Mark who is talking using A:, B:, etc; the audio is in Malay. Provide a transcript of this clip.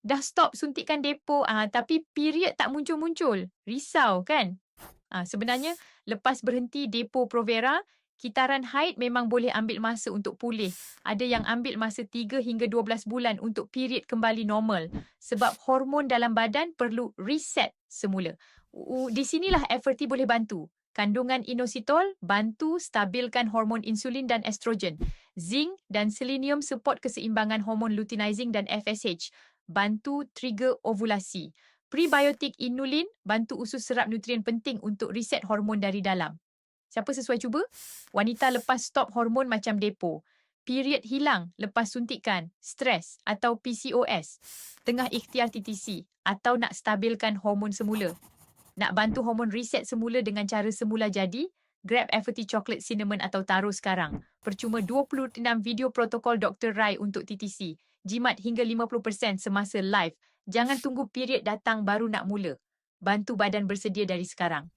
A: dah stop suntikan depo ah tapi period tak muncul-muncul. Risau kan? Ah sebenarnya lepas berhenti depo Provera, kitaran haid memang boleh ambil masa untuk pulih. Ada yang ambil masa 3 hingga 12 bulan untuk period kembali normal sebab hormon dalam badan perlu reset semula. Uh, di sinilah FRT boleh bantu. Kandungan inositol bantu stabilkan hormon insulin dan estrogen. Zinc dan selenium support keseimbangan hormon luteinizing dan FSH. Bantu trigger ovulasi. Prebiotik inulin bantu usus serap nutrien penting untuk reset hormon dari dalam. Siapa sesuai cuba? Wanita lepas stop hormon macam depo. Period hilang lepas suntikan, stres atau PCOS. Tengah ikhtiar TTC atau nak stabilkan hormon semula. Nak bantu hormon reset semula dengan cara semula jadi? Grab FT Chocolate Cinnamon atau taruh sekarang. Percuma 26 video protokol Dr. Rai untuk TTC. Jimat hingga 50% semasa live. Jangan tunggu period datang baru nak mula. Bantu badan bersedia dari sekarang.